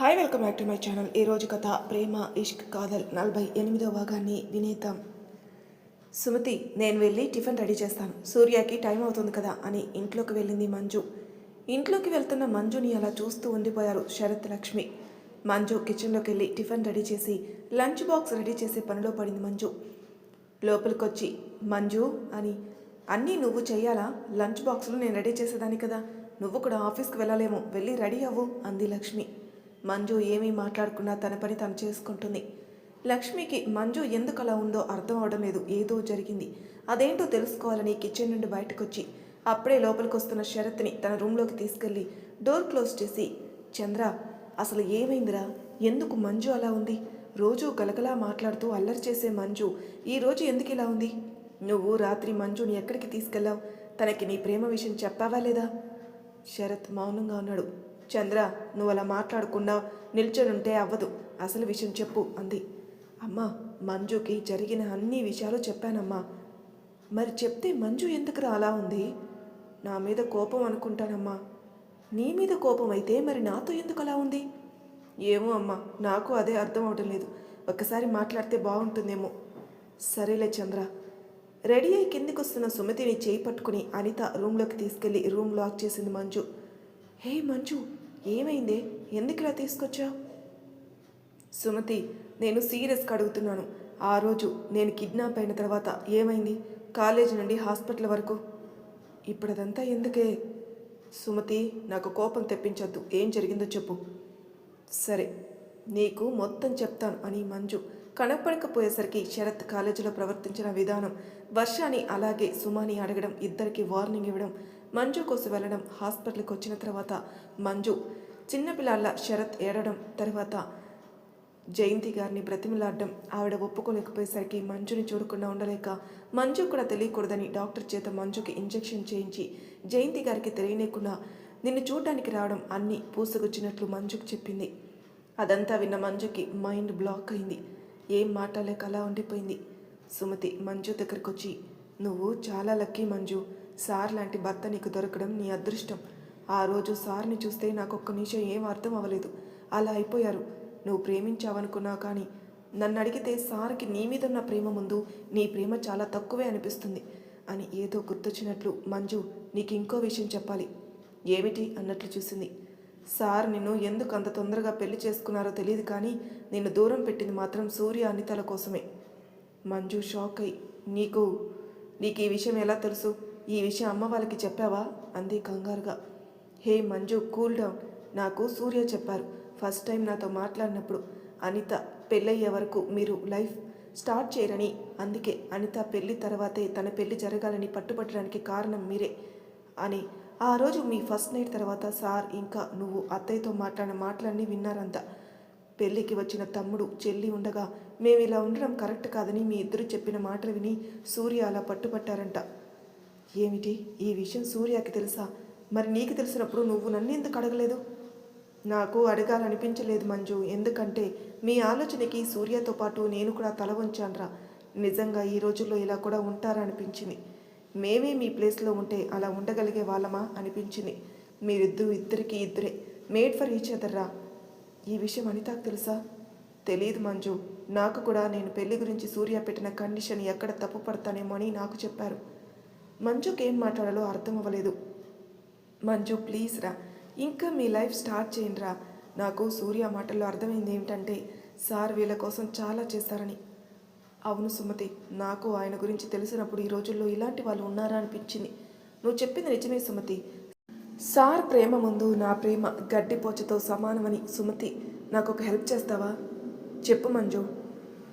Hi welcome back to my channel. ఈరోజు కథ ప్రేమ ఇష్క్ కాదల్ నలభై ఎనిమిదో భాగాన్ని వినేద్దాం. సుమతి నేను వెళ్ళి టిఫిన్ రెడీ చేస్తాను. సూర్యకి టైం అవుతుంది కదా అని ఇంట్లోకి వెళ్ళింది మంజు. ఇంట్లోకి వెళ్తున్న మంజుని అలా చూస్తూ ఉండిపోయారు శరత్ లక్ష్మి. మంజు కిచెన్లోకి వెళ్ళి టిఫిన్ రెడీ చేసి లంచ్ బాక్స్ రెడీ చేసే పనిలో పడింది మంజు. లోపలికొచ్చి మంజు అని అన్నీ నువ్వు చెయ్యాలా? లంచ్ బాక్స్లో నేను రెడీ చేసేదాన్ని కదా. నువ్వు కూడా ఆఫీస్కి వెళ్ళాలేమో. వెళ్ళి రెడీ అవ్వు అంది లక్ష్మి. మంజు ఏమీ మాట్లాడకుండా తన పని తను చేసుకుంటుంది. లక్ష్మికి మంజు ఎందుకు అలా ఉందో అర్థం అవడం లేదు. ఏదో జరిగింది. అదేంటో తెలుసుకోవాలని కిచెన్ నుండి బయటకొచ్చి అప్పుడే లోపలికి వస్తున్న శరత్ని తన రూమ్లోకి తీసుకెళ్ళి డోర్ క్లోజ్ చేసి చంద్ర అసలు ఏమైందిరా? ఎందుకు మంజు అలా ఉంది? రోజు గలగలా మాట్లాడుతూ అల్లరి చేసే మంజు ఈరోజు ఎందుకు ఇలా ఉంది? నువ్వు రాత్రి మంజుని ఎక్కడికి తీసుకెళ్ళావు? తనకి నీ ప్రేమ విషయం చెప్పావా లేదా? శరత్ మౌనంగా ఉన్నాడు. చంద్ర నువ్వు అలా మాట్లాడకుండా నిల్చొనుంటే అవ్వదు. అసలు విషయం చెప్పు అంది. అమ్మా మంజుకి జరిగిన అన్ని విషయాలు చెప్పానమ్మా. మరి చెప్తే మంజు ఎందుకురా అలా ఉంది? నా మీద కోపం అనుకుంటానమ్మా. నీ మీద కోపం అయితే మరి నాతో ఎందుకు అలా ఉంది? ఏమో అమ్మా నాకు అదే అర్థం అవడం లేదు. ఒక్కసారి మాట్లాడితే బాగుంటుందేమో. సరేలే చంద్ర. రెడీ అయి కిందికి వస్తున్న సుమతిని చేయి పట్టుకుని అనిత రూమ్లోకి తీసుకెళ్ళి రూమ్ లాక్ చేసింది మంజు. హే మంజు ఏమైంది? ఎందుకు ఇలా తీసుకొచ్చా? సుమతి నేను సీరియస్గా అడుగుతున్నాను. ఆ రోజు నేను కిడ్నాప్ అయిన తర్వాత ఏమైంది? కాలేజీ నుండి హాస్పిటల్ వరకు. ఇప్పుడు అదంతా ఎందుకే? సుమతి నాకు కోపం తెప్పించొద్దు. ఏం జరిగిందో చెప్పు. సరే నీకు మొత్తం చెప్తాను అని మంజు కనపడకపోయేసరికి శరత్ కాలేజీలో ప్రవర్తించిన విధానం వర్షాని అలాగే సుమాని అడగడం ఇద్దరికి వార్నింగ్ ఇవ్వడం మంజు కోసం వెళ్ళడం హాస్పిటల్కి వచ్చిన తర్వాత మంజు చిన్నపిల్లాళ్ళ శరత్ ఏడడం తర్వాత జయంతి గారిని బ్రతిమలాడడం ఆవిడ ఒప్పుకోలేకపోయేసరికి మంజుని చూడకుండా ఉండలేక మంజు కూడా తెలియకూడదని డాక్టర్ చేత మంజుకి ఇంజెక్షన్ చేయించి జయంతి గారికి తెలియనేకుండా నిన్ను చూడడానికి రావడం అన్నీ పూసగుచ్చినట్లు మంజుకు చెప్పింది. అదంతా విన్న మంజుకి మైండ్ బ్లాక్ అయింది. ఏం మాట్లాడలేక అలా ఉండిపోయింది. సుమతి మంజు దగ్గరకు వచ్చి నువ్వు చాలా లక్కీ మంజు. సార్ లాంటి భర్త నీకు దొరకడం నీ అదృష్టం. ఆ రోజు సార్ని చూస్తే నాకు ఒక్క నిమిషం ఏం అర్థం అవ్వలేదు. అలా అయిపోయారు. నువ్వు ప్రేమించావనుకున్నావు కానీ నన్ను అడిగితే సార్కి నీ మీద ఉన్న ప్రేమ ముందు నీ ప్రేమ చాలా తక్కువే అనిపిస్తుంది అని ఏదో గుర్తొచ్చినట్లు మంజు నీకు ఇంకో విషయం చెప్పాలి. ఏమిటి? అన్నట్లు చూసింది. సార్ నిన్ను ఎందుకు అంత తొందరగా పెళ్ళి చేసుకున్నారో తెలియదు కానీ నిన్ను దూరం పెట్టింది మాత్రం సూర్య అనితల కోసమే. మంజు షాక్ అయి నీకు నీకు ఈ విషయం ఎలా తెలుసు? ఈ విషయం అమ్మ వాళ్ళకి చెప్పావా? అంది కంగారుగా. Hey Manju cool down. నాకు సూర్య చెప్పారు. ఫస్ట్ టైం నాతో మాట్లాడినప్పుడు అనిత పెళ్ళయ్యే వరకు మీరు లైఫ్ స్టార్ట్ చేయరని. అందుకే అనిత పెళ్ళి తర్వాతే తన పెళ్ళి జరగాలని పట్టుబట్టడానికి కారణం మీరే అని. ఆ రోజు మీ ఫస్ట్ నైట్ తర్వాత సార్ ఇంకా నువ్వు అత్తయ్యతో మాట్లాడిన మాటలన్నీ విన్నారంతా పెళ్ళికి వచ్చిన తమ్ముడు చెల్లి ఉండగా మేము ఇలా ఉండడం కరెక్ట్ కాదని మీ ఇద్దరు చెప్పిన మాటలు విని సూర్య అలా పట్టుపట్టారంట ఏమిటి? ఈ విషయం సూర్యకి తెలుసా? మరి నీకు తెలిసినప్పుడు నువ్వు నన్ను ఎందుకు అడగలేదు? నాకు అడగాలనిపించలేదు మంజు. ఎందుకంటే మీ ఆలోచనకి సూర్యతో పాటు నేను కూడా తల వంచానరా. నిజంగా ఈ రోజుల్లో ఇలా కూడా ఉంటారా అనిపించింది మేమే మీ ప్లేస్లో ఉంటే అలా ఉండగలిగే వాళ్ళమా? అనిపించింది. మీరిద్దరు ఇద్దరికి ఇద్దరే. మేడ్ ఫర్ ఈచ్ అదర్రా ఈ విషయం అనితాకు తెలుసా? తెలియదు మంజు. నాకు కూడా నేను పెళ్ళి గురించి సూర్య పెట్టిన కండిషన్ ఎక్కడ తప్పు పడతానేమో అని నాకు చెప్పారు. మంజుకి ఏం మాట్లాడాలో అర్థం అవ్వలేదు. మంజు ప్లీజ్ రా ఇంకా మీ లైఫ్ స్టార్ట్ చేయండి రా. నాకు సూర్య మాటల్లో అర్థమైంది ఏమిటంటే సార్ వీళ్ళ కోసం చాలా చేశారని. అవును సుమతి నాకు ఆయన గురించి తెలిసినప్పుడు ఈ రోజుల్లో ఇలాంటి వాళ్ళు ఉన్నారా అనిపించింది. నువ్వు చెప్పింది నిజమే సుమతి. సార్ ప్రేమ ముందు నా ప్రేమ గడ్డిపోచతో సమానమని. సుమతి నాకు ఒక హెల్ప్ చేస్తావా? చెప్పు మంజు.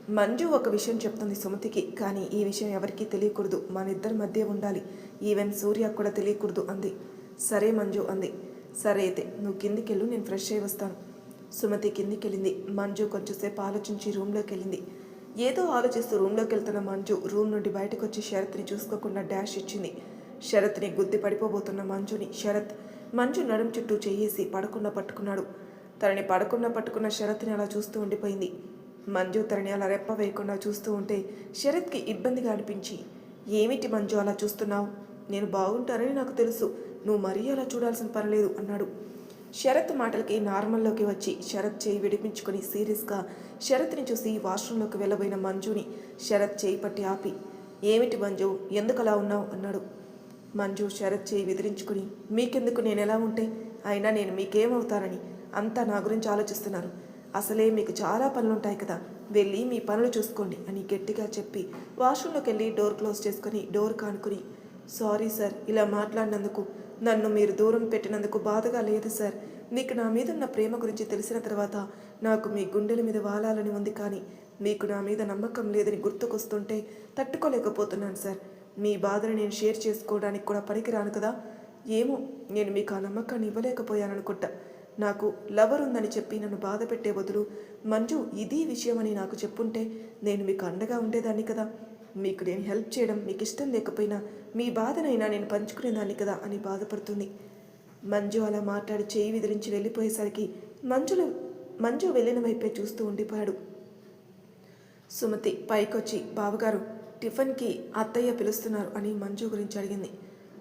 మంజు ఒక విషయం చెప్తుంది సుమతికి కానీ ఈ విషయం ఎవరికీ తెలియకూడదు. మన ఇద్దరి మధ్య ఉండాలి. ఈవెన్ సూర్య కూడా తెలియకూడదు అంది. సరే మంజు అంది. సరే అయితే నువ్వు కిందికెళ్ళు నేను ఫ్రెష్ అయి వస్తాను. సుమతి కిందికెళ్ళింది. మంజు కొంచెంసేపు ఆలోచించి రూమ్లోకి వెళ్ళింది ఏదో ఆలోచిస్తూ రూమ్లోకి వెళ్తున్న మంజు రూమ్ నుండి బయటకు వచ్చి శరత్ని చూసుకోకుండా డాష్ ఇచ్చింది. శరత్ని గుద్ది పడిపోబోతున్న మంజుని శరత్ మంజు నడుం చుట్టూ చేయేసి పడకుండా పట్టుకున్నాడు. తనని పడకుండా పట్టుకున్న శరత్ని అలా చూస్తూ ఉండిపోయింది. మంజు తనని అలా రెప్ప వేయకుండా చూస్తూ ఉంటే శరత్కి ఇబ్బందిగా అనిపించి ఏమిటి మంజు అలా చూస్తున్నావు? నేను బాగుంటానని నాకు తెలుసు. నువ్వు మరీ అలా చూడాల్సిన పని అన్నాడు. శరత్ మాటలకి నార్మల్లోకి వచ్చి శరత్ చేయి విడిపించుకొని సీరియస్గా శరత్ని చూసి వాష్రూంలోకి వెళ్ళబోయిన మంజుని శరత్ చేయి పట్టి ఆపి ఏమిటి మంజు? ఎందుకు అలా ఉన్నావు? అన్నాడు. మంజు శరత్ చేయి విదిరించుకుని మీకెందుకు? నేను ఎలా ఉంటే? అయినా నేను మీకేమవుతానని అంతా నా గురించి ఆలోచిస్తున్నారు. అసలే మీకు చాలా పనులుంటాయి కదా. వెళ్ళి మీ పనులు చూసుకోండి అని గట్టిగా చెప్పి వాష్రూమ్లోకి వెళ్ళి డోర్ క్లోజ్ చేసుకుని డోర్ కానుకుని సారీ సార్ ఇలా మాట్లాడినందుకు నన్ను మీరు దూరం పెట్టినందుకు బాధగా లేదు సార్. మీకు నా మీద ఉన్న ప్రేమ గురించి తెలిసిన తర్వాత నాకు మీ గుండెల మీద వాలాలని ఉంది కానీ మీకు నా మీద నమ్మకం లేదని గుర్తుకొస్తుంటే తట్టుకోలేకపోతున్నాను సార్. మీ బాధను నేను షేర్ చేసుకోవడానికి కూడా పనికిరాను కదా. ఏమో నేను మీకు ఆ నమ్మకాన్ని ఇవ్వలేకపోయాననుకుంటా నాకు లవర్ ఉందని చెప్పి నన్ను బాధ పెట్టే బదులు మంజు ఇది విషయమని నాకు చెప్పుంటే నేను మీకు అండగా ఉండేదాన్ని కదా. మీకు నేను హెల్ప్ చేయడం మీకు ఇష్టం లేకపోయినా మీ బాధనైనా నేను పంచుకునేదాన్ని కదా అని బాధపడుతుంది. మంజు అలా మాట్లాడి చేయి విదిలించి వెళ్ళిపోయేసరికి మంజులు మంజు వెళ్ళిన వైపే చూస్తూ ఉండిపోయాడు. సుమతి పైకొచ్చి బావగారు టిఫిన్కి అత్తయ్య పిలుస్తున్నారు అని మంజు గురించి అడిగింది.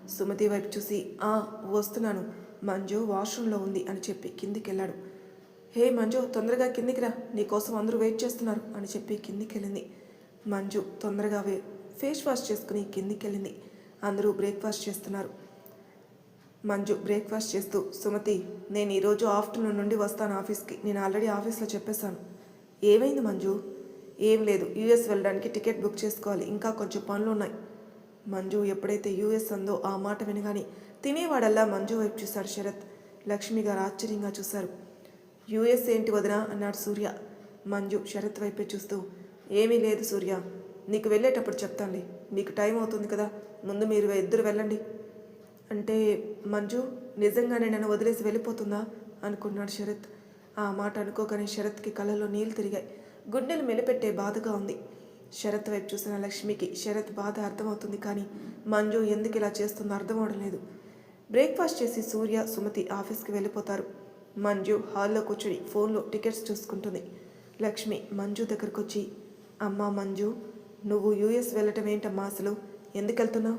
సుమతి వైపు చూసి ఆ వస్తున్నాను. మంజు వాష్రూమ్లో ఉంది అని చెప్పి కిందికి వెళ్ళాడు హే మంజు తొందరగా కిందికి రా. నీకోసం అందరూ వెయిట్ చేస్తున్నారు అని చెప్పి కిందికి వెళ్ళింది మంజు తొందరగా వే ఫేస్ వాష్ చేసుకుని కిందికి వెళ్ళింది అందరూ బ్రేక్ఫాస్ట్ చేస్తున్నారు. మంజు బ్రేక్ఫాస్ట్ చేస్తూ సుమతి నేను ఈరోజు ఆఫ్టర్నూన్ నుండి వస్తాను ఆఫీస్కి. నేను ఆల్రెడీ ఆఫీస్లో చెప్పేశాను. ఏమైంది మంజు? ఏం లేదు. యూఎస్ వెళ్ళడానికి టికెట్ బుక్ చేసుకోవాలి. ఇంకా కొంచెం పనులు ఉన్నాయి. మంజు ఎప్పుడైతే యూఎస్ అందో ఆ మాట వినగానే తినేవాడల్లా మంజు వైపు చూశాడు శరత్. లక్ష్మి గారు ఆశ్చర్యంగా చూశారు. యూఎస్ ఏంటి వదినా? అన్నాడు సూర్య. మంజు శరత్ వైపే చూస్తూ ఏమీ లేదు సూర్య. నీకు వెళ్ళేటప్పుడు చెప్తాండి మీకు టైం అవుతుంది కదా. ముందు మీరు ఇద్దరు వెళ్ళండి. అంటే మంజు నిజంగానే నన్ను వదిలేసి వెళ్ళిపోతుందా? అనుకున్నాడు శరత్. ఆ మాట అనుకోగానే శరత్కి కళ్ళలో నీళ్ళు తిరిగాయి. గుండెలు మెలిపెట్టే బాధగా ఉంది. శరత్ వైపు చూసిన లక్ష్మికి శరత్ బాధ అర్థమవుతుంది కానీ మంజు ఎందుకు ఇలా చేస్తుందో అర్థం అవడం లేదు. బ్రేక్ఫాస్ట్ చేసి సూర్య సుమతి ఆఫీస్కి వెళ్ళిపోతారు. మంజు హాల్లో కూర్చుని ఫోన్లో టికెట్స్ చూసుకుంటుంది. లక్ష్మి మంజు దగ్గరకు వచ్చి అమ్మా మంజు నువ్వు యూఎస్ వెళ్ళటం ఏంటమ్మా అసలు? ఎందుకు వెళ్తున్నావు?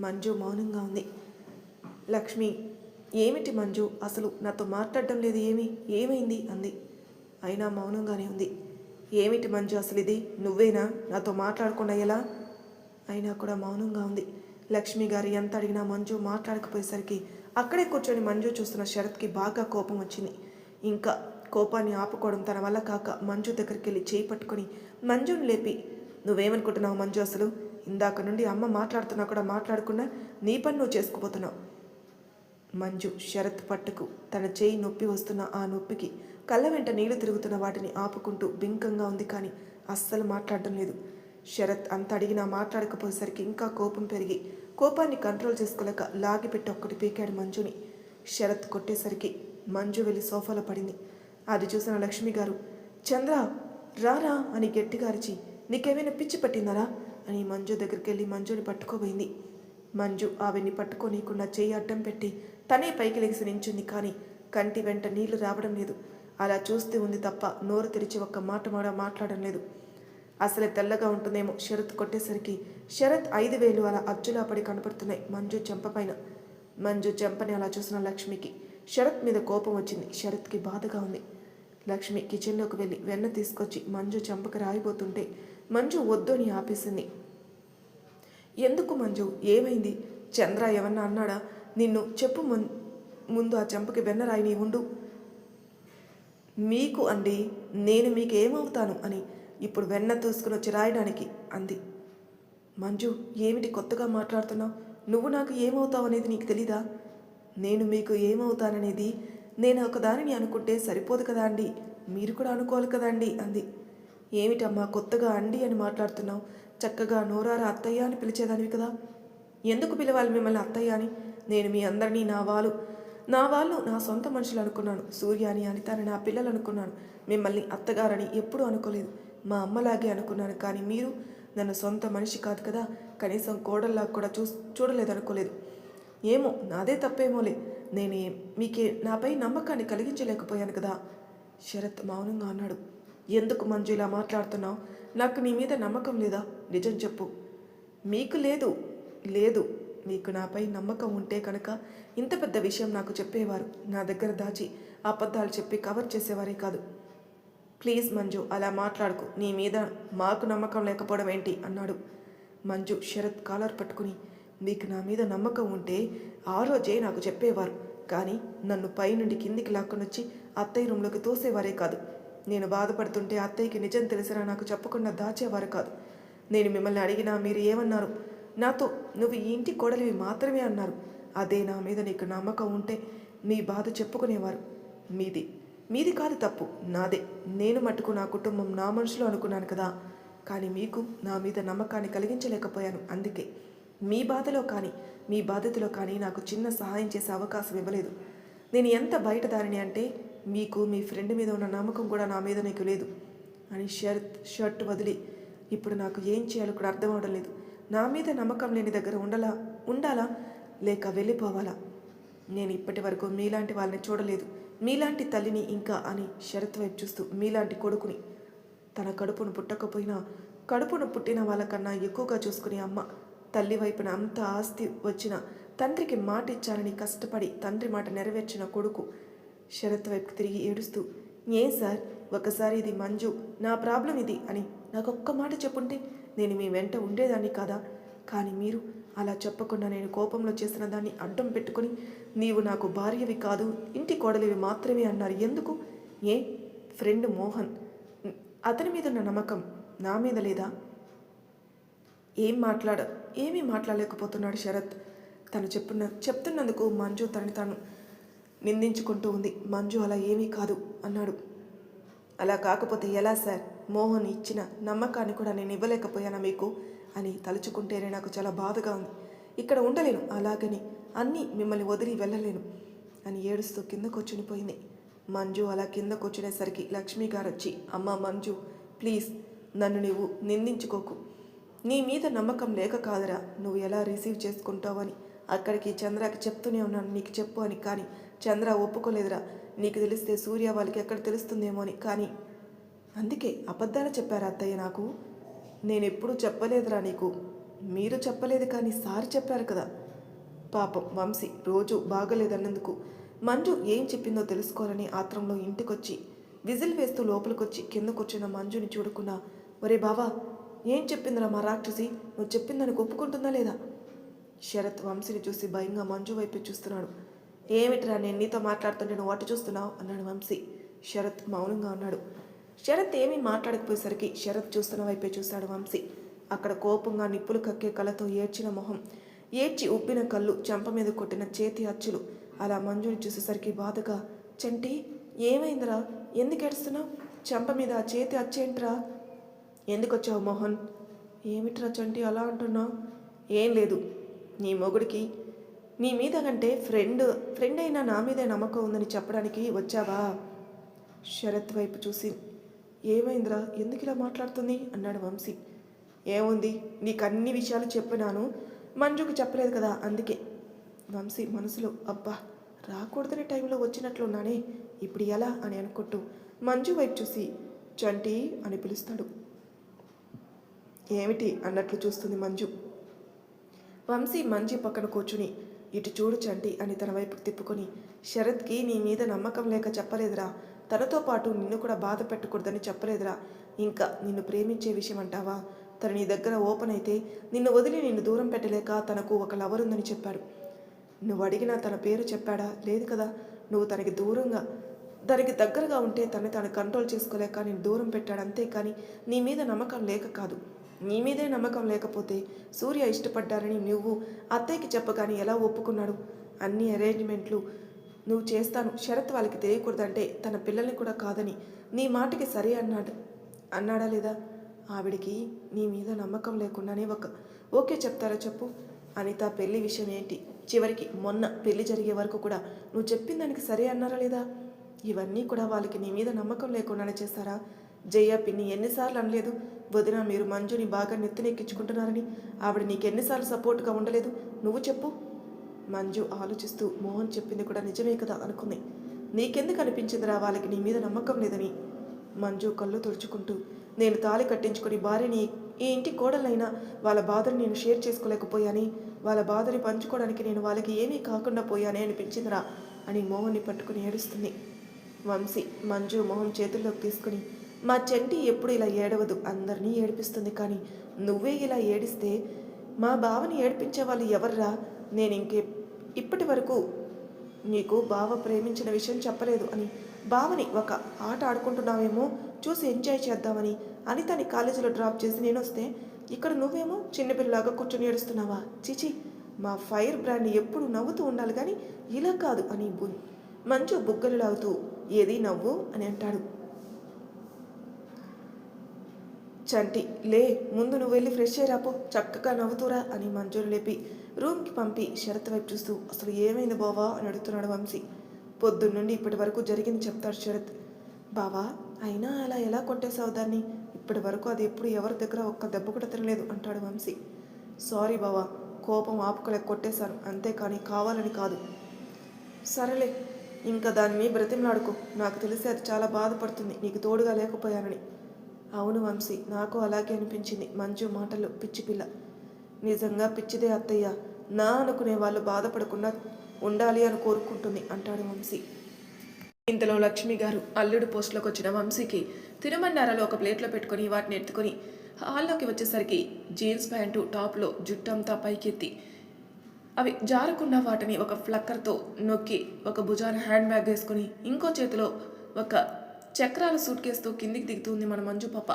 మంజు మౌనంగా ఉంది. లక్ష్మి ఏమిటి మంజు? అసలు నాతో మాట్లాడడం లేదు ఏమి? ఏమైంది? అంది. అయినా మౌనంగానే ఉంది. ఏమిటి మంజు అసలు ఇది? నువ్వేనా? నాతో మాట్లాడకుండా ఎలా? అయినా కూడా మౌనంగా ఉంది. లక్ష్మి గారు ఎంత అడిగినా మంజు మాట్లాడకపోయేసరికి అక్కడే కూర్చొని మంజు చూస్తున్న శరత్కి బాగా కోపం వచ్చింది. ఇంకా కోపాన్ని ఆపుకోవడం తన వల్ల కాక మంజు దగ్గరికి వెళ్ళి చేయి పట్టుకొని మంజుని లేపి. నువ్వేమనుకుంటున్నావు మంజు అసలు? ఇందాక నుండి అమ్మ మాట్లాడుతున్నా కూడా మాట్లాడకుండా నీ పని నువ్వు చేసుకుపోతున్నావు మంజు శరత్ పట్టుకు తన చేయి నొప్పి వస్తున్న ఆ నొప్పికి కళ్ళ వెంట నీళ్ళు తిరుగుతున్న వాటిని ఆపుకుంటూ బింకంగా ఉంది కానీ అస్సలు మాట్లాడడం లేదు. శరత్ అంత అడిగినా మాట్లాడకపోయేసరికి ఇంకా కోపం పెరిగి కోపాన్ని కంట్రోల్ చేసుకోలేక లాగిపెట్టి ఒక్కటి పీకాడు మంజుని. శరత్ కొట్టేసరికి మంజు వెళ్ళి సోఫాలో పడింది. అది చూసిన లక్ష్మి గారు చంద్ర రారా అని గట్టిగా అరిచి నీకేమైనా పిచ్చి పట్టిందరా? అని మంజు దగ్గరికి వెళ్ళి మంజుని పట్టుకోబోయింది. మంజు ఆవిడ్ని పట్టుకోనీయకుండా చేయి అడ్డం పెట్టి తనే పైకి లెగిసి నించుంది కానీ కంటి వెంట నీళ్ళు రావడం లేదు. అలా చూస్తే ఉంది తప్ప నోరు తెరిచి ఒక్క మాట మాట మాట్లాడడం లేదు. అసలే తెల్లగా ఉంటుందేమో శరత్ కొట్టేసరికి. శరత్ ఐదు వేలు అలా అచ్చులా పడి కనపడుతున్నాయి మంజు చెంపపైన. మంజు చెంపని అలా చూసిన లక్ష్మికి. శరత్ మీద కోపం వచ్చింది. శరత్కి బాధగా ఉంది. లక్ష్మి కిచెన్లోకి వెళ్ళి వెన్న తీసుకొచ్చి మంజు చెంపకి రాయిపోతుంటే మంజు వద్దు అని ఆపేసింది. ఎందుకు మంజు? ఏమైంది? చంద్ర ఏమన్నా అన్నాడా? నిన్ను చెప్పు ముం- ముందు ఆ చెంపకి వెన్న రాయిని ఉండు. మీకు అండి నేను మీకు ఏమవుతాను అని ఇప్పుడు వెన్న తీసుకుని వచ్చి రాయడానికి అంది. మంజు ఏమిటి కొత్తగా మాట్లాడుతున్నావు? నువ్వు నాకు ఏమవుతావు అనేది నీకు తెలీదా? నేను మీకు ఏమవుతాననేది నేను ఒకదానిని అనుకుంటే సరిపోదు కదా అండి? మీరు కూడా అనుకోవాలి కదా అండి? అంది. ఏమిటమ్మా కొత్తగా అండి అని మాట్లాడుతున్నావు? చక్కగా నోరారా అత్తయ్య అని పిలిచేదానివి కదా? ఎందుకు పిలవాలి మిమ్మల్ని అత్తయ్య అని? నేను మీ అందరినీ నా వాళ్ళు నా వాళ్ళు నా సొంత మనుషులు అనుకున్నాను. సూర్య అని అనితాని నా పిల్లలు అనుకున్నాను. మిమ్మల్ని అత్తగారని ఎప్పుడూ అనుకోలేదు. మా అమ్మలాగే అనుకున్నాను కానీ మీరు నన్ను సొంత మనిషి కాదు కదా. కనీసం కోడల్లా కూడా చూ చూడలేదు అనుకోలేదు ఏమో నాదే తప్పేమోలే. నేను మీకే నాపై నమ్మకాన్ని కలిగించలేకపోయాను కదా. శరత్ మౌనంగా అన్నాడు. ఎందుకు మంజు ఇలా మాట్లాడుతున్నావు? నాకు నీ మీద నమ్మకం లేదా? నిజం చెప్పు. మీకు లేదు. లేదు. మీకు నాపై నమ్మకం ఉంటే కనుక ఇంత పెద్ద విషయం నాకు చెప్పేవారు. నా దగ్గర దాచి అబద్ధాలు చెప్పి కవర్ చేసేవారే కాదు. ప్లీజ్ మంజు అలా మాట్లాడుకు. నీ మీద మాకు నమ్మకం లేకపోవడం ఏంటి? అన్నాడు. మంజు శరత్ కాలర్ పట్టుకుని మీకు నా మీద నమ్మకం ఉంటే ఆ రోజే నాకు చెప్పేవారు. కానీ నన్ను పైనుండి కిందికి లాక్కొనొచ్చి అత్తయ్య రూమ్లోకి తోసేవారే కాదు. నేను బాధపడుతుంటే అత్తయ్యకి నిజం తెలిసినా నాకు చెప్పకుండా దాచేవారు కాదు. నేను మిమ్మల్ని అడిగినా మీరు ఏమన్నారు? నాతో నువ్వు ఈ ఇంటి కోడలివి మాత్రమే అన్నారు. అదే నా మీద నీకు నమ్మకం ఉంటే మీ బాధ చెప్పుకునేవారు. మీది మీది కాదు తప్పు నాదే. నేను మట్టుకు నా కుటుంబం నా మనుషులు అనుకున్నాను కదా. కానీ మీకు నా మీద నమ్మకాన్ని కలిగించలేకపోయాను. అందుకే మీ బాధలో కానీ మీ బాధ్యతలో కానీ నాకు చిన్న సహాయం చేసే అవకాశం ఇవ్వలేదు. నేను ఎంత బయటదారిని అంటే మీకు మీ ఫ్రెండ్ మీద ఉన్న నమ్మకం కూడా నా మీద నీకు లేదు. అని షర్ట్ షర్ట్ వదిలి ఇప్పుడు నాకు ఏం చేయాలో కూడా అర్థం అవడం లేదు. నా మీద నమ్మకం లేని దగ్గర ఉండలా ఉండాలా? లేక వెళ్ళిపోవాలా? నేను ఇప్పటి వరకు మీలాంటి వాళ్ళని చూడలేదు. మీలాంటి తల్లిని ఇంకా అని శరత్ వైపు చూస్తూ మీలాంటి కొడుకుని తన కడుపును పుట్టకపోయినా కడుపును పుట్టిన వాళ్ళకన్నా ఎక్కువగా చూసుకునే అమ్మ తల్లి వైపున అంత ఆస్తి వచ్చిన తండ్రికి మాట ఇచ్చానని కష్టపడి తండ్రి మాట నెరవేర్చిన కొడుకు శరత్ వైపుకి తిరిగి ఏడుస్తూ ఏ సార్ ఒకసారి ఇది మంజు నా ప్రాబ్లం ఇది అని నాకు ఒక్క మాట చెప్పుంటే నేను మీ వెంట ఉండేదాన్ని కాదా? కానీ మీరు అలా చెప్పకుండా నేను కోపంలో చేసిన దాన్ని అడ్డం పెట్టుకొని నీవు నాకు భార్యవి కాదు ఇంటి కోడలివి మాత్రమే అన్నారు. ఎందుకు? ఏ? ఫ్రెండ్ మోహన్. అతని మీద ఉన్న నమ్మకం నా మీద లేదా? ఏం మాట్లాడ ఏమీ మాట్లాడలేకపోతున్నాడు శరత్. తను చెప్పున్న చెప్తున్నందుకు మంజు తనని తాను నిందించుకుంటూ ఉంది. మంజు అలా ఏమీ కాదు అన్నాడు. అలా కాకపోతే ఎలా సార్? మోహన్ ఇచ్చిన నమ్మకాన్ని కూడా నేను ఇవ్వలేకపోయానా మీకు? అని తలుచుకుంటేనే నాకు చాలా బాధగా ఉంది. ఇక్కడ ఉండలేను అలాగని అన్నీ మిమ్మల్ని వదిలి వెళ్ళలేను అని ఏడుస్తూ కిందకొచ్చునిపోయింది మంజు అలా కింద కూర్చునేసరికి లక్ష్మి గారు వచ్చి అమ్మ మంజు ప్లీజ్ నన్ను నువ్వు నిందించుకోకు. నీ మీద నమ్మకం లేక కాదురా నువ్వు ఎలా రిసీవ్ చేసుకుంటావని అక్కడికి చంద్రకి చెప్తూనే ఉన్నాను. నీకు చెప్పు అని కానీ చంద్ర ఒప్పుకోలేదురా. నీకు తెలిస్తే సూర్య వాళ్ళకి ఎక్కడ తెలుస్తుందేమో అని కానీ అందుకే అబద్ధాలు చెప్పారా అత్తయ్య నాకు? నేను ఎప్పుడూ చెప్పలేదురా నీకు. మీరు చెప్పలేదు కానీ సార్ చెప్పారు కదా. పాపం వంశీ రోజు బాగలేదన్నందుకు. మంజు ఏం చెప్పిందో తెలుసుకోవాలని ఆత్రంలో ఇంటికొచ్చి విజిల్ వేస్తూ లోపలికొచ్చి కింద కూర్చున్న మంజుని చూడకుండా ఒరే బావా ఏం చెప్పిందిరా మా రాక్షసి? నువ్వు చెప్పిందని ఒప్పుకుంటుందా లేదా? శరత్ వంశీని చూసి భయంగా మంజు వైపు చూస్తున్నాడు. ఏమిట్రా నేను నీతో మాట్లాడుతుంటే నువ్వు అటు చూస్తున్నావు? అన్నాడు వంశీ. శరత్ మౌనంగా ఉన్నాడు. శరత్ ఏమీ మాట్లాడకపోయేసరికి శరత్ చూస్తున్న వైపే చూశాడు వంశీ. అక్కడ కోపంగా నిప్పులు కక్కే కళ్ళతో ఏడ్చిన మొహం. ఏడ్చి ఉబ్బిన కళ్ళు చెంప మీద కొట్టిన చేతి అచ్చులు. అలా మంజుని చూసేసరికి బాధగా చంటి ఏమైందిరా? ఎందుకు ఏడుస్తున్నావు? చెంప మీద ఆ చేతి అచ్చేంట్రా ఎందుకు వచ్చావు మోహన్? ఏమిట్రా చంటి అలా అంటున్నావు? ఏం లేదు. నీ మొగుడికి నీ మీద కంటే ఫ్రెండ్ ఫ్రెండ్ అయినా నా మీదే నమ్మకం ఉందని చెప్పడానికి వచ్చావా? శరత్ వైపు చూసి ఏమైందిరా? ఎందుకు ఇలా మాట్లాడుతుంది? అన్నాడు వంశీ. ఏముంది? నీకు అన్ని విషయాలు చెప్పినాను. మంజుకు చెప్పలేదు కదా అందుకే. వంశీ మనసులో అబ్బా రాకూడదని టైంలో వచ్చినట్లున్నానే. ఇప్పుడు ఎలా? అని అనుకుంటూ మంజు వైపు చూసి చంటి అని పిలుస్తాడు. ఏమిటి? అన్నట్లు చూస్తుంది మంజు. వంశీ మంజు పక్కన కూర్చుని ఇటు చూడు చంటి అని తన వైపుకు తిప్పుకొని శరత్కి నీ మీద నమ్మకం లేక చెప్పలేదురా. తనతో పాటు నిన్ను కూడా బాధ పెట్టకూడదని చెప్పలేదురా. ఇంకా నిన్ను ప్రేమించే విషయం అంటావా? తను నీ దగ్గర ఓపెన్ అయితే నిన్ను వదిలి నిన్ను దూరం పెట్టలేక తనకు ఒక లవర్ ఉందని చెప్పాడు. నువ్వు అడిగినా తన పేరు చెప్పాడా? లేదు కదా. నువ్వు తనకి దూరంగా దానికి దగ్గరగా ఉంటే తను తను కంట్రోల్ చేసుకోలేక నేను దూరం పెట్టాడు అంతే కానీ నీ మీద నమ్మకం లేక కాదు. నీ మీదే నమ్మకం లేకపోతే సూర్య ఇష్టపడ్డారని నువ్వు అత్తయ్యకి చెప్పగానే ఎలా ఒప్పుకున్నాడు? అన్ని అరేంజ్మెంట్లు నువ్వు చేస్తాను. శరత్ వాళ్ళకి తెలియకూడదంటే తన పిల్లల్ని కూడా కాదని నీ మాటకి సరే అన్నాడు. అన్నాడా లేదా? ఆవిడికి నీ మీద నమ్మకం లేకుండానే ఒక ఓకే చెప్తారా చెప్పు? అనిత పెళ్ళి విషయం ఏంటి? చివరికి మొన్న పెళ్ళి జరిగే వరకు కూడా నువ్వు చెప్పిన దానికి సరే అన్నారా లేదా? ఇవన్నీ కూడా వాళ్ళకి నీ మీద నమ్మకం లేకుండానే చేస్తారా? జయ పిన్ని ఎన్నిసార్లు అనలేదు వదిన మీరు మంజుని బాగా నెత్తినెక్కించుకుంటున్నారని. ఆవిడ నీకు ఎన్నిసార్లు సపోర్ట్గా ఉండలేదు. నువ్వు చెప్పు. మంజు ఆలోచిస్తూ మోహన్ చెప్పింది కూడా నిజమే కదా అనుకుంది. నీకెందుకు అనిపించిందిరా వాళ్ళకి నీ మీద నమ్మకం లేదని? మంజు కళ్ళు తుడుచుకుంటూ నేను తాళి కట్టించుకుని భార్యని ఈ ఇంటి కోడలైనా వాళ్ళ బాధను నేను షేర్ చేసుకోలేకపోయాని వాళ్ళ బాధని పంచుకోవడానికి నేను వాళ్ళకి ఏమీ కాకుండా పోయానే అనిపించిందిరా అని మోహన్ని పట్టుకుని ఏడుస్తుంది. వంశీ మంజు మొహం చేతుల్లోకి తీసుకుని మా చెంటి ఎప్పుడు ఇలా ఏడవదు అందరినీ ఏడిపిస్తుంది కానీ నువ్వే ఇలా ఏడిస్తే మా బావని ఏడిపించే వాళ్ళు ఎవర్రా? నేను ఇంకే ఇప్పటి వరకు నీకు బావ ప్రేమించిన విషయం చెప్పలేదు అని బావని ఒక ఆట ఆడుకుంటున్నావేమో చూసి ఎంజాయ్ చేద్దామని అనితని కాలేజీలో డ్రాప్ చేసి నేను వస్తే ఇక్కడ నువ్వేమో చిన్నపిల్లలాగా కూర్చొని ఏడుస్తున్నావా? చిచి మా ఫైర్ బ్రాండ్ ఎప్పుడు నవ్వుతూ ఉండాలి కానీ ఇలా కాదు అని బు మంచు బుగ్గలు లాగుతూ ఏది నవ్వు అని అంటాడు. చంటి లే ముందు నువ్వు వెళ్ళి ఫ్రెష్ అయ్యి చక్కగా నవ్వుతూరా అని మంజూరు లేపి రూమ్కి పంపి శరత్ వైపు చూస్తూ అసలు ఏమైంది బావా? అని అడుగుతున్నాడు వంశీ. పొద్దున్నుండి ఇప్పటి వరకు జరిగింది చెప్తాడు శరత్. బావా అయినా అలా ఎలా కొట్టేశావు దాన్ని? ఇప్పటి వరకు అది ఎప్పుడు ఎవరి దగ్గర ఒక్క దెబ్బ కూడా తినలేదు అంటాడు వంశీ. సారీ బావా కోపం ఆపుకలే కొట్టేశాను అంతేకాని కావాలని కాదు. సరేలే ఇంకా దాని మీ బ్రతిమలాడుకో నాకు తెలిసి అది చాలా బాధపడుతుంది నీకు తోడుగా లేకపోయానని. అవును వంశీ నాకు అలాగే అనిపించింది. మంజు మాటలు పిచ్చి పిల్ల. నిజంగా పిచ్చిదే అత్తయ్య. నా అనుకునే వాళ్ళు బాధపడకుండా ఉండాలి అని కోరుకుంటుంది అంటాడు వంశీ. ఇంతలో లక్ష్మి గారు అల్లుడు పోస్టులోకి వచ్చిన వంశీకి తిరుమన్నారలో ఒక ప్లేట్లో పెట్టుకొని వాటిని ఎత్తుకొని హాల్లోకి వచ్చేసరికి జీన్స్ ప్యాంటు టాప్లో జుట్టంతా పైకెత్తి అవి జారకుండా వాటిని ఒక ఫ్లక్కర్తో నొక్కి ఒక భుజాన హ్యాండ్ బ్యాగ్ వేసుకుని ఇంకో చేతిలో ఒక చక్రాల సూట్ కేసుతో కిందికి దిగుతుంది మన మంజు పాప.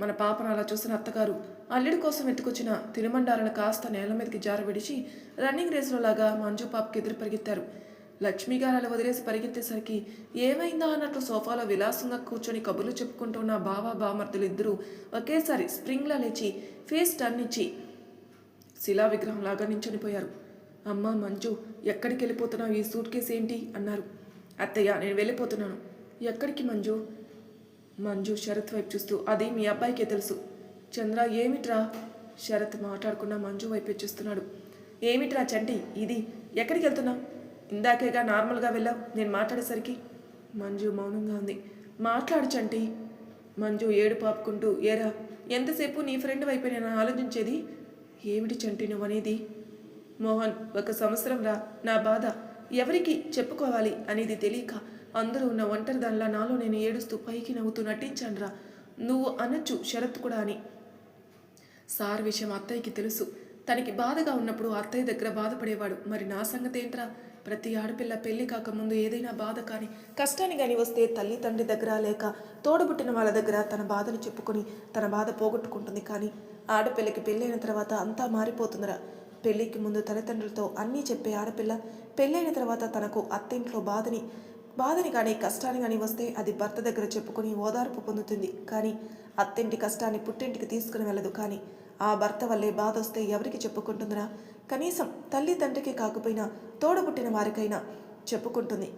మన పాపను అలా చూసిన అత్తగారు అల్లుడి కోసం ఎత్తుకొచ్చిన తినుమండాలను కాస్త నేల మీదకి జార విడిచి రన్నింగ్ రేసులో లాగా మంజు పాపకి ఎదురు పరిగెత్తారు. లక్ష్మి గారు అలా వదిలేసి పరిగెత్తేసరికి ఏమైందా అన్నట్లు సోఫాలో విలాసంగా కూర్చొని కబుర్లు చెప్పుకుంటున్న బావ బామర్తులు ఇద్దరూ ఒకేసారి స్ప్రింగ్లా లేచి ఫేస్ టర్న్ ఇచ్చి శిలా విగ్రహంలాగా నించొనిపోయారు. అమ్మ మంజు ఎక్కడికి వెళ్ళిపోతున్నావు ఈ సూట్ కేసు ఏంటి అన్నారు. అత్తయ్య నేను వెళ్ళిపోతున్నాను. ఎక్కడికి మంజు? మంజు శరత్ వైపు చూస్తూ అది మీ అబ్బాయికే తెలుసు. చంద్ర ఏమిట్రా? శరత్ మాట్లాడుకున్న మంజు వైపు చూస్తున్నాడు. ఏమిట్రా చంటి ఇది? ఎక్కడికి వెళ్తున్నావు? ఇందాకేగా నార్మల్గా వెళ్ళావు నేను మాట్లాడేసరికి? మంజు మౌనంగా ఉంది. మాట్లాడు చంటి. మంజు ఏడు పాపుకుంటూ ఏరా ఎంతసేపు నీ ఫ్రెండ్ వైపు నేను ఆలోచించేది? ఏమిటి చంటి నువ్వనేది? మోహన్ ఒక సంవత్సరం రా నా బాధ. ఎవరికి చెప్పుకోవాలి అనేది తెలియక అందరూ ఉన్న ఒంటరి దానిలా నాలో నేను ఏడుస్తూ పైకి నవ్వుతూ నటించానురా నువ్వు అనొచ్చు షరత్ కూడా అని. సార్ విషయం అత్తయ్యకి తెలుసు. తనకి బాధగా ఉన్నప్పుడు అత్తయ్య దగ్గర బాధపడేవాడు. మరి నా సంగతి ఏంట్రా? ప్రతి ఆడపిల్ల పెళ్ళి కాకముందు ఏదైనా బాధ కానీ కష్టాన్ని కానీ వస్తే తల్లి తండ్రి దగ్గర లేక తోడబుట్టిన వాళ్ళ దగ్గర తన బాధను చెప్పుకొని తన బాధ పోగొట్టుకుంటుంది కానీ ఆడపిల్లకి పెళ్ళైన తర్వాత అంతా మారిపోతుందిరా. పెళ్ళికి ముందు తల్లిదండ్రులతో అన్నీ చెప్పే ఆడపిల్ల పెళ్ళైన తర్వాత తనకు అత్తింట్లో బాధని బాధని కానీ కష్టాన్ని కానీ వస్తే అది భర్త దగ్గర చెప్పుకొని ఓదార్పు పొందుతుంది. కానీ అత్తింటి కష్టాన్ని పుట్టింటికి తీసుకుని వెళ్ళదు. కానీ ఆ భర్త వల్లే బాధ వస్తే ఎవరికి చెప్పుకుంటుందిరా? కనీసం తల్లి తండ్రికి కాకపోయినా తోడబుట్టిన వారికైనా చెప్పుకుంటుంది.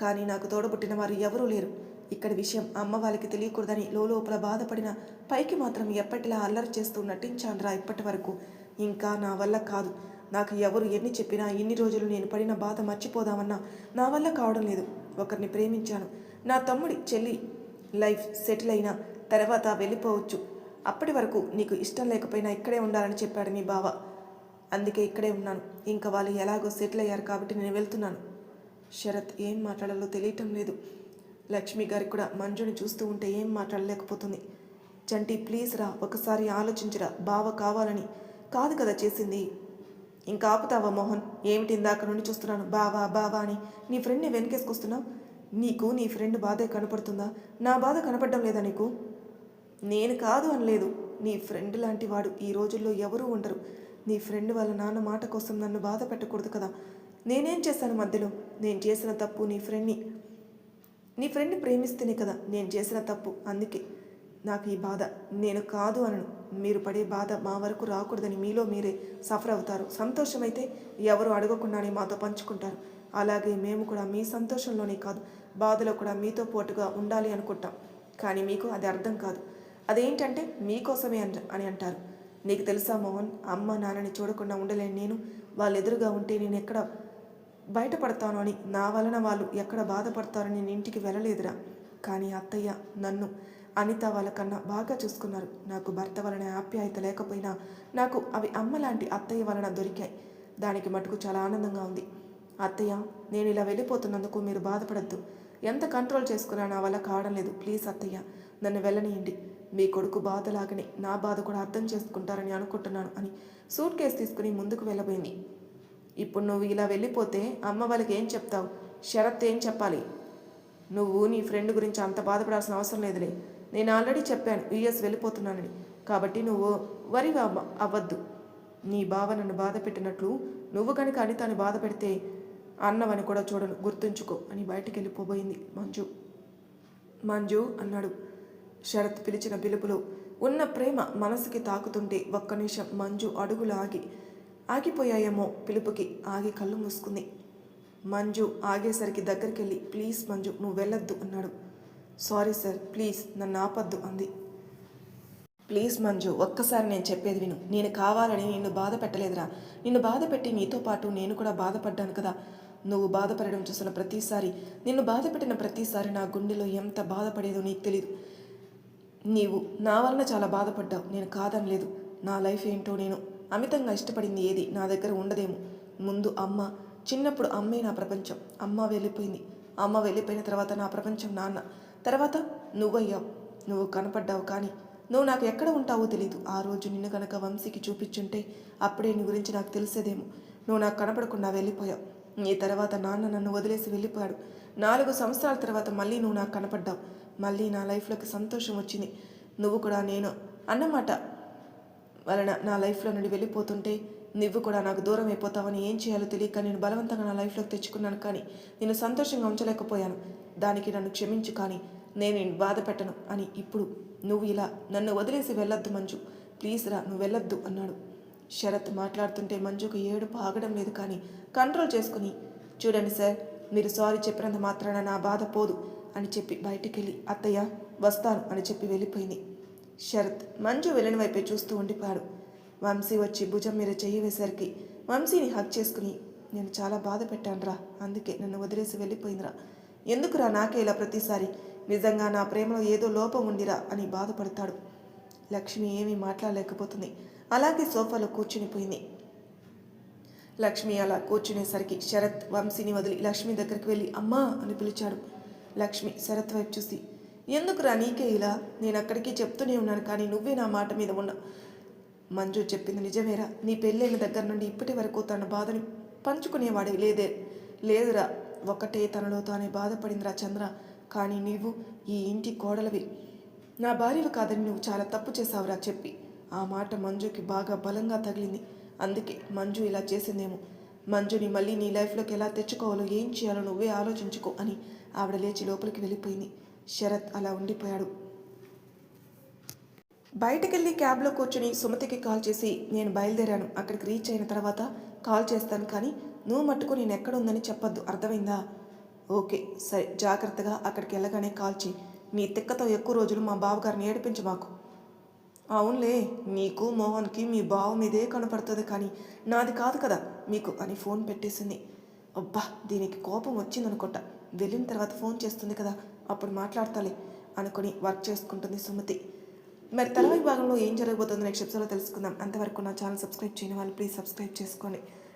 కానీ నాకు తోడబుట్టిన వారు ఎవరూ లేరు. ఇక్కడ విషయం అమ్మ వాళ్ళకి తెలియకూడదని లోపల బాధపడిన పైకి మాత్రం ఎప్పటిలా అల్లరి చేస్తూ నటించానురా ఇప్పటి వరకు ఇంకా నా వల్ల కాదు. నాకు ఎవరు ఎన్ని చెప్పినా ఇన్ని రోజులు నేను పడిన బాధ మర్చిపోదామన్నా నా వల్ల కావడం లేదు. ఒకరిని ప్రేమించాను. నా తమ్ముడి చెల్లి లైఫ్ సెటిల్ అయినా తర్వాత వెళ్ళిపోవచ్చు. అప్పటి వరకు నీకు ఇష్టం లేకపోయినా ఇక్కడే ఉండాలని చెప్పాడు మీ బావ. అందుకే ఇక్కడే ఉన్నాను. ఇంకా వాళ్ళు ఎలాగో సెటిల్ అయ్యారు కాబట్టి నేను వెళ్తున్నాను. శరత్ ఏం మాట్లాడాలో తెలియటం లేదు. లక్ష్మి గారికి కూడా మంజుని చూస్తూ ఉంటే ఏం మాట్లాడలేకపోతుంది. చంటి ప్లీజ్ రా ఒకసారి ఆలోచించరా బావ కావాలని. కాదు కదా చేసింది. ఇంకా ఆపుతావా మోహన్? ఏమిటి ఇందాక నుండి చూస్తున్నాను? బావా బావా అని. నీ ఫ్రెండ్ని వెనకేసుకొస్తున్నావు? నీకు నీ ఫ్రెండ్ బాధే కనపడుతుందా? నా బాధ కనపడడం లేదా నీకు? నేను కాదు అనలేదు. నీ ఫ్రెండ్ లాంటి వాడు ఈ రోజుల్లో ఎవరూ ఉండరు. నీ ఫ్రెండ్ వాళ్ళ నాన్న మాట కోసం నన్ను బాధ పెట్టకూడదు కదా. నేనేం చేశాను మధ్యలో? నేను చేసిన తప్పు నీ ఫ్రెండ్ని నీ. ఫ్రెండ్ని ప్రేమిస్తేనే కదా నేను చేసిన తప్పు. అందుకే. నాకు ఈ బాధ. నేను కాదు అనను. మీరు పడే బాధ మా వరకు రాకూడదని మీలో మీరే సఫర్ అవుతారు. సంతోషమైతే ఎవరు అడగకుండానే మాతో పంచుకుంటారు. అలాగే మేము కూడా మీ సంతోషంలోనే కాదు. బాధలో కూడా మీతో పోటుగా ఉండాలి అనుకుంటాం. కానీ మీకు అది అర్థం కాదు. అదేంటంటే మీకోసమే అంట అని అంటారు. నీకు తెలుసా మోహన్ అమ్మ నాన్నని చూడకుండా ఉండలేను నేను. వాళ్ళు ఎదురుగా ఉంటే నేను ఎక్కడ బయటపడతాను అని. నా వలన వాళ్ళు ఎక్కడ బాధపడతారని నేను ఇంటికి వెళ్ళలేదురా. కానీ అత్తయ్య నన్ను అనిత వాళ్ళకన్నా బాగా చూసుకున్నారు. నాకు భర్త వలన ఆప్యాయత లేకపోయినా నాకు అవి అమ్మ లాంటి అత్తయ్య వలన దొరికాయి. దానికి మటుకు చాలా ఆనందంగా ఉంది. అత్తయ్య నేను ఇలా వెళ్ళిపోతున్నందుకు మీరు బాధపడద్దు. ఎంత కంట్రోల్ చేసుకున్నా నా వల్ల కావడం లేదు. ప్లీజ్ అత్తయ్య నన్ను వెళ్ళనియండి. మీ కొడుకు బాధలాగని నా బాధ కూడా అర్థం చేసుకుంటారని అనుకుంటున్నాను అని సూట్ కేసు తీసుకుని ముందుకు వెళ్ళబోయింది. ఇప్పుడు నువ్వు ఇలా వెళ్ళిపోతే అమ్మ వాళ్ళకి ఏం చెప్తావు? షరత్ ఏం చెప్పాలి? నువ్వు నీ ఫ్రెండ్ గురించి అంత బాధపడాల్సిన అవసరం లేదులే. నేను ఆల్రెడీ చెప్పాను యుఎస్ వెళ్ళిపోతున్నానని. కాబట్టి నువ్వు వరి అవ్వద్దు. నీ బావ నన్ను బాధ పెట్టినట్లు నువ్వు కనుక అనితాన్ని బాధ పెడితే అన్నవని కూడా చూడను గుర్తుంచుకో అని బయటికి వెళ్ళిపోబోయింది మంజు. మంజు అన్నాడు. శరత్ పిలిచిన పిలుపులో ఉన్న ప్రేమ మనసుకి తాకుతుంటే ఒక్క నిమిషం మంజు అడుగులు ఆగి ఆగిపోయాయేమో పిలుపుకి ఆగి కళ్ళు మూసుకుంది. మంజు ఆగేసరికి దగ్గరికి వెళ్ళి ప్లీజ్ మంజు నువ్వు వెళ్ళొద్దు అన్నాడు. సారీ సార్ ప్లీజ్ నన్ను ఆపద్దు అంది. ప్లీజ్ మంజు ఒక్కసారి నేను చెప్పేది విను. నేను కావాలని నిన్ను బాధ పెట్టలేదురా. నిన్ను బాధ పెట్టి నీతో పాటు నేను కూడా బాధపడ్డాను కదా. నువ్వు బాధపడడం చూసిన ప్రతిసారి నిన్ను బాధ పెట్టిన ప్రతిసారి నా గుండెలో ఎంత బాధపడేదో నీకు తెలియదు నీవు నా వలన చాలా బాధపడ్డావు. నేను కాదనలేదు నా లైఫ్ ఏంటో నేను అమితంగా ఇష్టపడింది ఏది? నా దగ్గర ఉండదేమో. ముందు అమ్మ చిన్నప్పుడు అమ్మే నా ప్రపంచం. అమ్మ వెళ్ళిపోయింది. అమ్మ వెళ్ళిపోయిన తర్వాత నా ప్రపంచం నాన్న. తర్వాత నువ్వయ్యావు. నువ్వు కనపడ్డావు కానీ నువ్వు నాకు ఎక్కడ ఉంటావో తెలియదు ఆ రోజు నిన్ను కనుక వంశీకి చూపించుంటే అప్పుడే నీ గురించి నాకు తెలిసేదేమో. నువ్వు నాకు కనపడకుండా వెళ్ళిపోయావు. నీ తర్వాత నాన్న నన్ను వదిలేసి వెళ్ళిపోయాడు. నాలుగు సంవత్సరాల తర్వాత మళ్ళీ నువ్వు నాకు కనపడ్డావు. మళ్ళీ నా లైఫ్లోకి సంతోషం వచ్చింది. నువ్వు కూడా నేను అన్నమాట వలన నా లైఫ్లో నుండి వెళ్ళిపోతుంటే నువ్వు కూడా నాకు దూరం అయిపోతావని ఏం చేయాలో తెలియక నేను బలవంతంగా నా లైఫ్లోకి తెచ్చుకున్నాను కానీ నేను సంతోషంగా ఉంచలేకపోయాను. దానికి నన్ను క్షమించు కానీ నేను బాధపెట్టను బాధ పెట్టను అని ఇప్పుడు నువ్వు ఇలా నన్ను వదిలేసి వెళ్ళొద్దు మంజు. ప్లీజ్ రా నువ్వు వెళ్ళొద్దు అన్నాడు. శరత్ మాట్లాడుతుంటే మంజుకు ఏడుపు ఆగడం లేదు కానీ కంట్రోల్ చేసుకుని చూడండి సార్ మీరు సారీ చెప్పినంత మాత్రాన నా బాధ పోదు అని చెప్పి బయటికి వెళ్ళి అత్తయ్య వస్తాను అని చెప్పి వెళ్ళిపోయింది. శరత్ మంజు వెళ్ళిన వైపే చూస్తూ ఉండిపోయాడు. వంశీ వచ్చి భుజం మీద చెయ్యి వేసరికి వంశీని హక్ చేసుకుని నేను చాలా బాధ పెట్టానురా అందుకే నన్ను వదిలేసి వెళ్ళిపోయిందిరా. ఎందుకురా నాకే ఇలా ప్రతిసారి? నిజంగా నా ప్రేమలో ఏదో లోపం ఉందిరా అని బాధపడతాడు. లక్ష్మి ఏమీ మాట్లాడలేకపోతుంది. అలాగే సోఫాలో కూర్చునిపోయింది లక్ష్మి అలా కూర్చునేసరికి శరత్ వంశీని వదిలి లక్ష్మి దగ్గరికి వెళ్ళి అమ్మా అని పిలిచాడు. లక్ష్మి శరత్ వైపు చూసి ఎందుకురా నీకే ఇలా? నేను అక్కడికి చెప్తూనే ఉన్నాను కానీ నువ్వే నా మాట మీద ఉన్నా మంజు చెప్పింది నిజమేరా? నీ పెళ్ళైన దగ్గర నుండి ఇప్పటి వరకు తన బాధని పంచుకునేవాడే లేదే లేదురా. ఒక్కటే తనలో తానే బాధపడిందిరా చంద్ర. కానీ నీవు ఈ ఇంటి కోడలవి. నా భార్యవి కాదని నువ్వు చాలా తప్పు చేసావురా చెప్పి. ఆ మాట మంజుకి బాగా బలంగా తగిలింది. అందుకే మంజు ఇలా చేసిందేమో. మంజుని మళ్ళీ నీ లైఫ్లోకి ఎలా తెచ్చుకోవాలో ఏం చేయాలో నువ్వే ఆలోచించుకో అని ఆవిడ లేచి లోపలికి వెళ్ళిపోయింది. శరత్ అలా ఉండిపోయాడు. బయటకెళ్ళి క్యాబ్లో కూర్చుని సుమతికి కాల్ చేసి నేను బయలుదేరాను. అక్కడికి రీచ్ అయిన తర్వాత కాల్ చేస్తాను కానీ నువ్వు మట్టుకు నేను ఎక్కడ ఉందని చెప్పొద్దు. అర్థమైందా? ఓకే సరే జాగ్రత్తగా అక్కడికి వెళ్ళగానే కాల్ చేయి నీ తిక్కతో ఎక్కువ రోజులు మా బావగారిని ఏడిపించు మాకు. అవునులే నీకు మోహన్కి మీ బావ మీదే కనపడుతుంది కానీ నాది కాదు కదా మీకు అని ఫోన్ పెట్టేసింది. అబ్బా దీనికి కోపం వచ్చిందనుకుంటా. వెళ్ళిన తర్వాత ఫోన్ చేస్తుంది కదా అప్పుడు మాట్లాడతాలే అనుకుని వర్క్ చేసుకుంటుంది సుమతి. మరి తర్వాత భాగంలో ఏం జరగబోతుందో నెక్స్ట్ ఎపిసోడ్లో తెలుసుకుందాం. అంతవరకు నా ఛానల్ సబ్స్క్రైబ్ చేయని వాళ్ళు ప్లీజ్ సబ్స్క్రైబ్ చేసుకోండి.